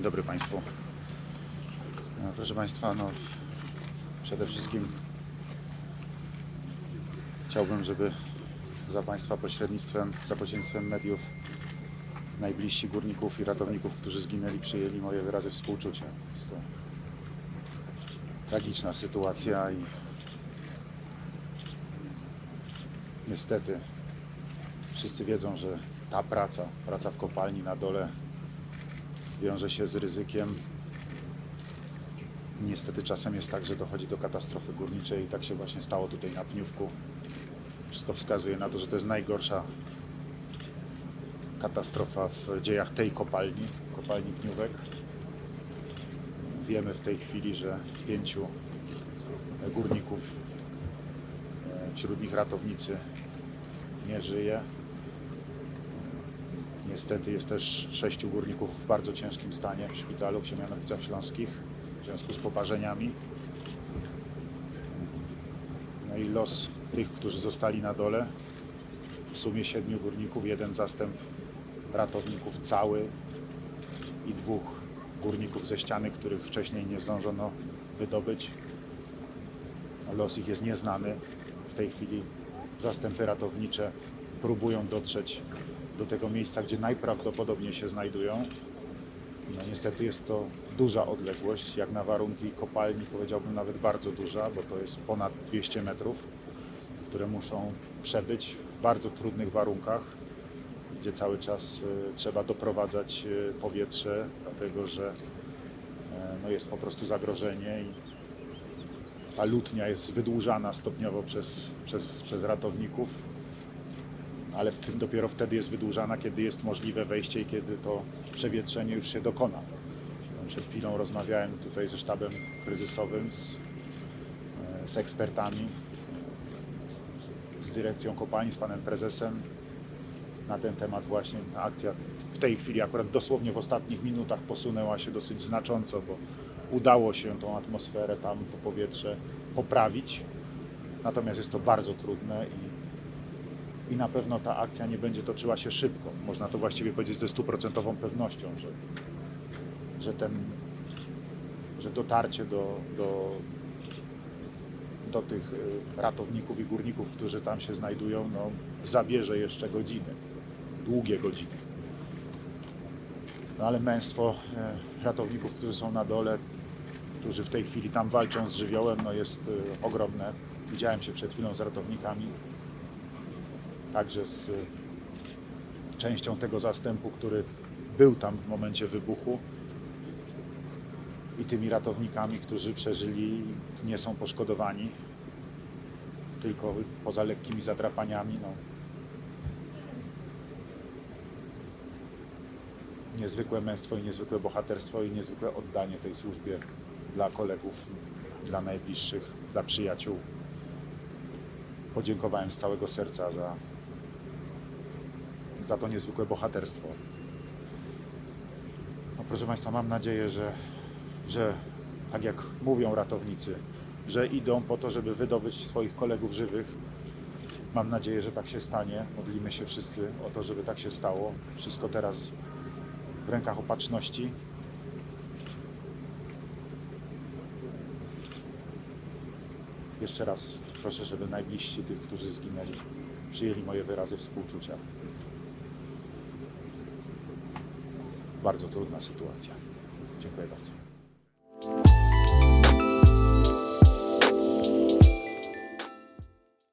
Dzień dobry Państwu. No, proszę Państwa, no, przede wszystkim chciałbym, żeby za Państwa pośrednictwem, za pośrednictwem mediów najbliżsi górników i ratowników, którzy zginęli, przyjęli moje wyrazy współczucia. Jest to tragiczna sytuacja i niestety wszyscy wiedzą, że ta praca, praca w kopalni na dole wiąże się z ryzykiem. Niestety czasem jest tak, że dochodzi do katastrofy górniczej i tak się właśnie stało tutaj na Pniówku. Wszystko wskazuje na to, że to jest najgorsza katastrofa w dziejach tej kopalni, kopalni Pniówek. Wiemy w tej chwili, że pięciu górników, e, wśród nich ratownicy, nie żyje. Niestety jest też sześciu górników w bardzo ciężkim stanie w szpitalu w Siemianowicach Śląskich w związku z poparzeniami. No i los tych, którzy zostali na dole, w sumie siedmiu górników, jeden zastęp ratowników cały i dwóch górników ze ściany, których wcześniej nie zdążono wydobyć. No, Los ich jest nieznany. W tej chwili zastępy ratownicze próbują dotrzeć do tego miejsca, gdzie najprawdopodobniej się znajdują. No niestety jest to duża odległość, jak na warunki kopalni powiedziałbym nawet bardzo duża, bo to jest ponad 200 metrów, które muszą przebyć w bardzo trudnych warunkach, gdzie cały czas e, trzeba doprowadzać e, powietrze, dlatego że e, no jest po prostu zagrożenie i ta lutnia jest wydłużana stopniowo przez, przez, przez ratowników, ale w tym dopiero wtedy jest wydłużana, kiedy jest możliwe wejście i kiedy to przewietrzenie już się dokona. Przed chwilą rozmawiałem tutaj ze sztabem kryzysowym, z, e, z ekspertami, z dyrekcją kopalni, z panem prezesem na ten temat właśnie. Akcja w tej chwili, akurat dosłownie w ostatnich minutach posunęła się dosyć znacząco, bo udało się tą atmosferę, tam to powietrze poprawić. Natomiast jest to bardzo trudne i, i na pewno ta akcja nie będzie toczyła się szybko. Można to właściwie powiedzieć ze stuprocentową pewnością, że, że ten, że dotarcie do, do, do tych y, ratowników i górników, którzy tam się znajdują, no, zabierze jeszcze godziny, długie godziny. No ale męstwo e, ratowników, którzy są na dole, którzy w tej chwili tam walczą z żywiołem, no jest e, ogromne. Widziałem się przed chwilą z ratownikami, także z e, częścią tego zastępu, który był tam w momencie wybuchu i tymi ratownikami, którzy przeżyli, nie są poszkodowani, tylko poza lekkimi zadrapaniami. No, niezwykłe męstwo i niezwykłe bohaterstwo i niezwykłe oddanie tej służbie dla kolegów, dla najbliższych, dla przyjaciół. Podziękowałem z całego serca za, za to niezwykłe bohaterstwo. No, proszę Państwa, mam nadzieję, że, że tak jak mówią ratownicy, że idą po to, żeby wydobyć swoich kolegów żywych. Mam nadzieję, że tak się stanie. Modlimy się wszyscy o to, żeby tak się stało. Wszystko teraz w rękach opatrzności. Jeszcze raz proszę, żeby najbliżsi tych, którzy zginęli, przyjęli moje wyrazy współczucia. Bardzo trudna sytuacja. Dziękuję bardzo.